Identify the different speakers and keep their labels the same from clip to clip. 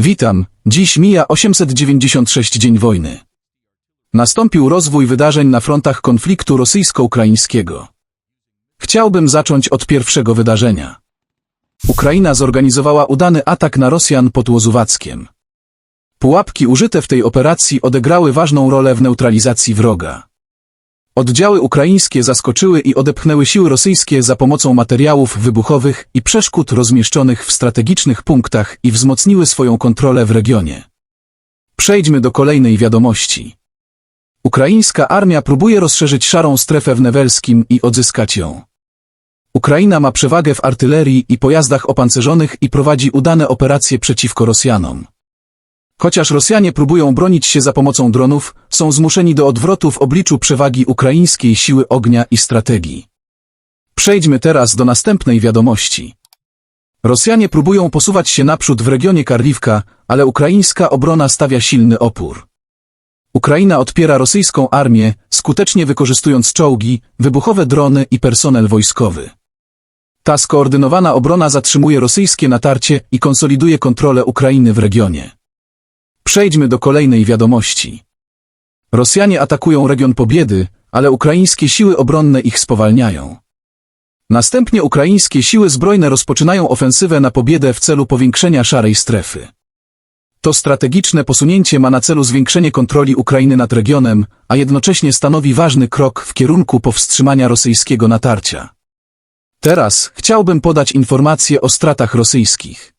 Speaker 1: Witam, dziś mija 896 dzień wojny. Nastąpił rozwój wydarzeń na frontach konfliktu rosyjsko-ukraińskiego. Chciałbym zacząć od pierwszego wydarzenia. Ukraina zorganizowała udany atak na Rosjan pod Łozówackiem. Pułapki użyte w tej operacji odegrały ważną rolę w neutralizacji wroga. Oddziały ukraińskie zaskoczyły i odepchnęły siły rosyjskie za pomocą materiałów wybuchowych i przeszkód rozmieszczonych w strategicznych punktach i wzmocniły swoją kontrolę w regionie. Przejdźmy do kolejnej wiadomości. Ukraińska armia próbuje rozszerzyć szarą strefę w Newelskim i odzyskać ją. Ukraina ma przewagę w artylerii i pojazdach opancerzonych i prowadzi udane operacje przeciwko Rosjanom. Chociaż Rosjanie próbują bronić się za pomocą dronów, są zmuszeni do odwrotu w obliczu przewagi ukraińskiej siły ognia i strategii. Przejdźmy teraz do następnej wiadomości. Rosjanie próbują posuwać się naprzód w regionie Karliwka, ale ukraińska obrona stawia silny opór. Ukraina odpiera rosyjską armię, skutecznie wykorzystując czołgi, wybuchowe drony i personel wojskowy. Ta skoordynowana obrona zatrzymuje rosyjskie natarcie i konsoliduje kontrolę Ukrainy w regionie. Przejdźmy do kolejnej wiadomości. Rosjanie atakują region Pobiedy, ale ukraińskie siły obronne ich spowalniają. Następnie ukraińskie siły zbrojne rozpoczynają ofensywę na Pobiedę w celu powiększenia szarej strefy. To strategiczne posunięcie ma na celu zwiększenie kontroli Ukrainy nad regionem, a jednocześnie stanowi ważny krok w kierunku powstrzymania rosyjskiego natarcia. Teraz chciałbym podać informacje o stratach rosyjskich.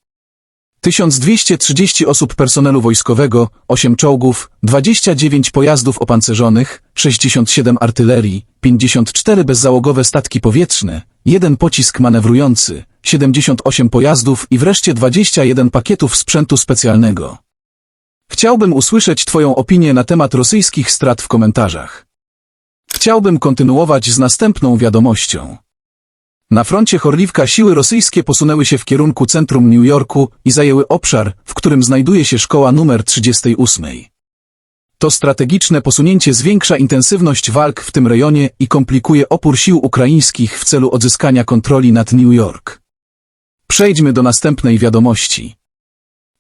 Speaker 1: 1230 osób personelu wojskowego, 8 czołgów, 29 pojazdów opancerzonych, 67 artylerii, 54 bezzałogowe statki powietrzne, jeden pocisk manewrujący, 78 pojazdów i wreszcie 21 pakietów sprzętu specjalnego. Chciałbym usłyszeć Twoją opinię na temat rosyjskich strat w komentarzach. Chciałbym kontynuować z następną wiadomością. Na froncie Chorliwka siły rosyjskie posunęły się w kierunku centrum New Yorku i zajęły obszar, w którym znajduje się szkoła numer 38. To strategiczne posunięcie zwiększa intensywność walk w tym rejonie i komplikuje opór sił ukraińskich w celu odzyskania kontroli nad New York. Przejdźmy do następnej wiadomości.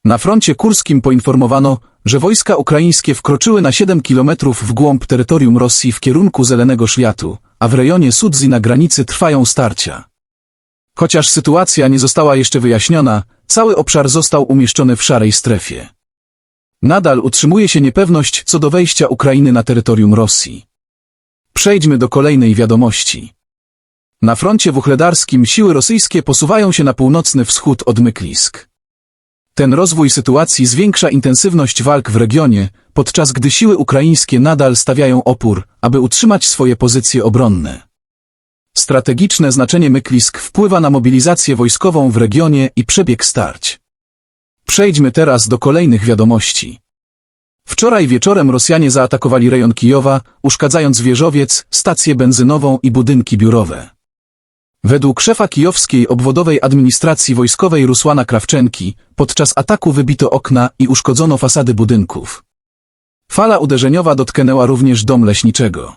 Speaker 1: Na froncie kurskim poinformowano, że wojska ukraińskie wkroczyły na 7 kilometrów w głąb terytorium Rosji w kierunku Zelenego Szliatu, a w rejonie Sudzi na granicy trwają starcia. Chociaż sytuacja nie została jeszcze wyjaśniona, cały obszar został umieszczony w szarej strefie. Nadal utrzymuje się niepewność co do wejścia Ukrainy na terytorium Rosji. Przejdźmy do kolejnej wiadomości. Na froncie wuchledarskim siły rosyjskie posuwają się na północny wschód od Myklisk. Ten rozwój sytuacji zwiększa intensywność walk w regionie, podczas gdy siły ukraińskie nadal stawiają opór, aby utrzymać swoje pozycje obronne. Strategiczne znaczenie Myklisk wpływa na mobilizację wojskową w regionie i przebieg starć. Przejdźmy teraz do kolejnych wiadomości. Wczoraj wieczorem Rosjanie zaatakowali rejon Kijowa, uszkadzając wieżowiec, stację benzynową i budynki biurowe. Według szefa kijowskiej obwodowej administracji wojskowej Rusłana Krawczenki, podczas ataku wybito okna i uszkodzono fasady budynków. Fala uderzeniowa dotknęła również dom leśniczego.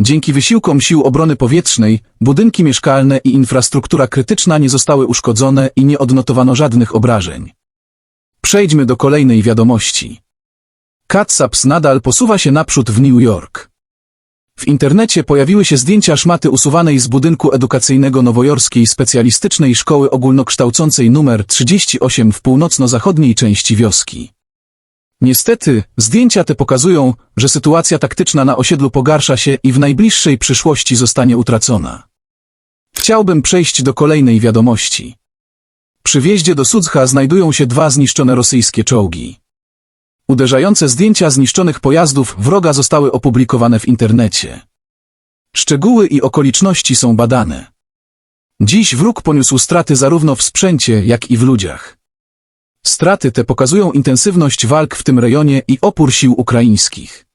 Speaker 1: Dzięki wysiłkom sił obrony powietrznej, budynki mieszkalne i infrastruktura krytyczna nie zostały uszkodzone i nie odnotowano żadnych obrażeń. Przejdźmy do kolejnej wiadomości. Katsaps nadal posuwa się naprzód w New York. W internecie pojawiły się zdjęcia szmaty usuwanej z budynku edukacyjnego nowojorskiej specjalistycznej szkoły ogólnokształcącej numer 38 w północno-zachodniej części wioski. Niestety, zdjęcia te pokazują, że sytuacja taktyczna na osiedlu pogarsza się i w najbliższej przyszłości zostanie utracona. Chciałbym przejść do kolejnej wiadomości. Przy wjeździe do Sudzcha znajdują się dwa zniszczone rosyjskie czołgi. Uderzające zdjęcia zniszczonych pojazdów wroga zostały opublikowane w internecie. Szczegóły i okoliczności są badane. Dziś wróg poniósł straty zarówno w sprzęcie, jak i w ludziach. Straty te pokazują intensywność walk w tym rejonie i opór sił ukraińskich.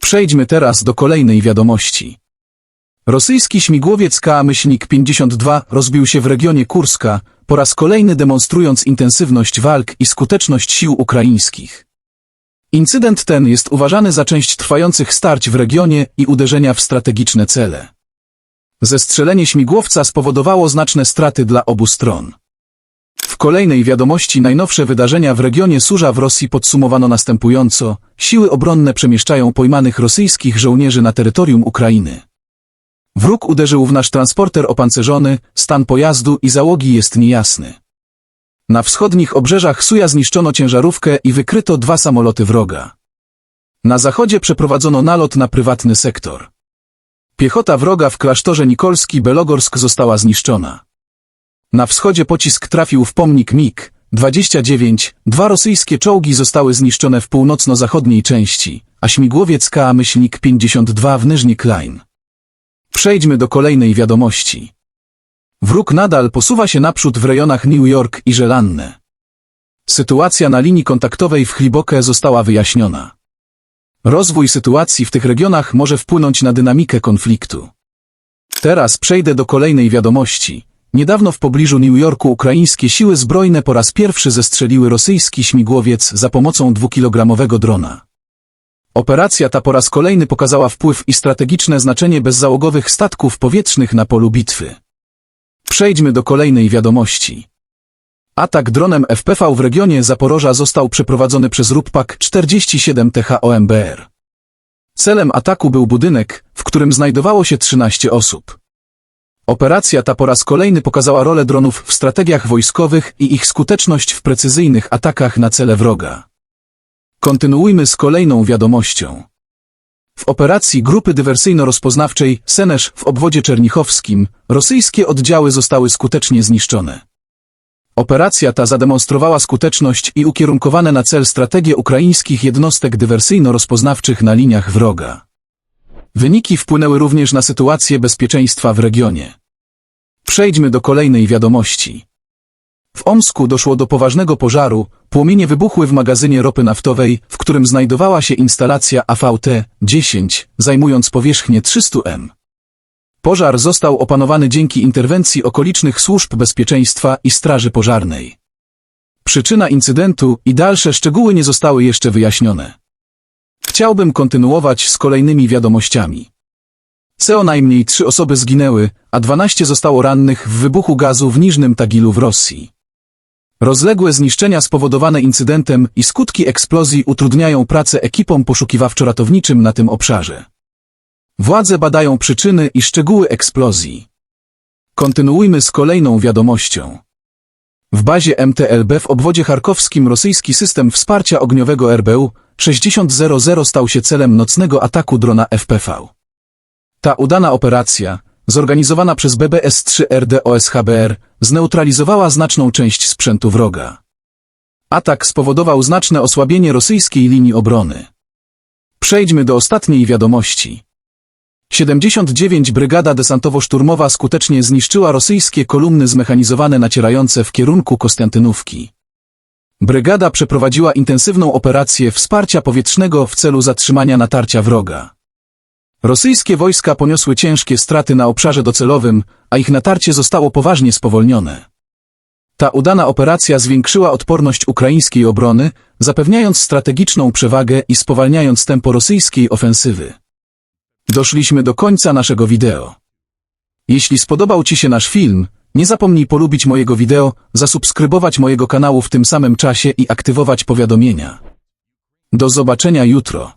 Speaker 1: Przejdźmy teraz do kolejnej wiadomości. Rosyjski śmigłowiec K-52 rozbił się w regionie Kurska, po raz kolejny demonstrując intensywność walk i skuteczność sił ukraińskich. Incydent ten jest uważany za część trwających starć w regionie i uderzenia w strategiczne cele. Zestrzelenie śmigłowca spowodowało znaczne straty dla obu stron. W kolejnej wiadomości najnowsze wydarzenia w regionie Surza w Rosji podsumowano następująco. Siły obronne przemieszczają pojmanych rosyjskich żołnierzy na terytorium Ukrainy. Wróg uderzył w nasz transporter opancerzony, stan pojazdu i załogi jest niejasny. Na wschodnich obrzeżach Suja zniszczono ciężarówkę i wykryto dwa samoloty wroga. Na zachodzie przeprowadzono nalot na prywatny sektor. Piechota wroga w klasztorze Nikolski Belogorsk została zniszczona. Na wschodzie pocisk trafił w pomnik MiG-29, dwa rosyjskie czołgi zostały zniszczone w północno-zachodniej części, a śmigłowiec Ka-52 w Nyżni Klein. Przejdźmy do kolejnej wiadomości. Wróg nadal posuwa się naprzód w rejonach New York i Żelanne. Sytuacja na linii kontaktowej w Chliboke została wyjaśniona. Rozwój sytuacji w tych regionach może wpłynąć na dynamikę konfliktu. Teraz przejdę do kolejnej wiadomości. Niedawno w pobliżu New Yorku ukraińskie siły zbrojne po raz pierwszy zestrzeliły rosyjski śmigłowiec za pomocą dwukilogramowego drona. Operacja ta po raz kolejny pokazała wpływ i strategiczne znaczenie bezzałogowych statków powietrznych na polu bitwy. Przejdźmy do kolejnej wiadomości. Atak dronem FPV w regionie Zaporoża został przeprowadzony przez RUPPAK 47 THOMBR. Celem ataku był budynek, w którym znajdowało się 13 osób. Operacja ta po raz kolejny pokazała rolę dronów w strategiach wojskowych i ich skuteczność w precyzyjnych atakach na cele wroga. Kontynuujmy z kolejną wiadomością. W operacji grupy dywersyjno-rozpoznawczej Senesz w obwodzie czernichowskim rosyjskie oddziały zostały skutecznie zniszczone. Operacja ta zademonstrowała skuteczność i ukierunkowane na cel strategie ukraińskich jednostek dywersyjno-rozpoznawczych na liniach wroga. Wyniki wpłynęły również na sytuację bezpieczeństwa w regionie. Przejdźmy do kolejnej wiadomości. W Omsku doszło do poważnego pożaru, płomienie wybuchły w magazynie ropy naftowej, w którym znajdowała się instalacja AVT-10, zajmując powierzchnię 300 m. Pożar został opanowany dzięki interwencji okolicznych służb bezpieczeństwa i straży pożarnej. Przyczyna incydentu i dalsze szczegóły nie zostały jeszcze wyjaśnione. Chciałbym kontynuować z kolejnymi wiadomościami. Co najmniej trzy osoby zginęły, a 12 zostało rannych w wybuchu gazu w Niżnym Tagilu w Rosji. Rozległe zniszczenia spowodowane incydentem i skutki eksplozji utrudniają pracę ekipom poszukiwawczo-ratowniczym na tym obszarze. Władze badają przyczyny i szczegóły eksplozji. Kontynuujmy z kolejną wiadomością. W bazie MTLB w obwodzie charkowskim rosyjski system wsparcia ogniowego RBU 6000 stał się celem nocnego ataku drona FPV. Ta udana operacja, zorganizowana przez BBS-3 RDOSHBR, zneutralizowała znaczną część sprzętu wroga. Atak spowodował znaczne osłabienie rosyjskiej linii obrony. Przejdźmy do ostatniej wiadomości. 79 Brygada Desantowo-Szturmowa skutecznie zniszczyła rosyjskie kolumny zmechanizowane nacierające w kierunku Kostiantynówki. Brygada przeprowadziła intensywną operację wsparcia powietrznego w celu zatrzymania natarcia wroga. Rosyjskie wojska poniosły ciężkie straty na obszarze docelowym, a ich natarcie zostało poważnie spowolnione. Ta udana operacja zwiększyła odporność ukraińskiej obrony, zapewniając strategiczną przewagę i spowalniając tempo rosyjskiej ofensywy. Doszliśmy do końca naszego wideo. Jeśli spodobał Ci się nasz film, nie zapomnij polubić mojego wideo, zasubskrybować mojego kanału w tym samym czasie i aktywować powiadomienia. Do zobaczenia jutro.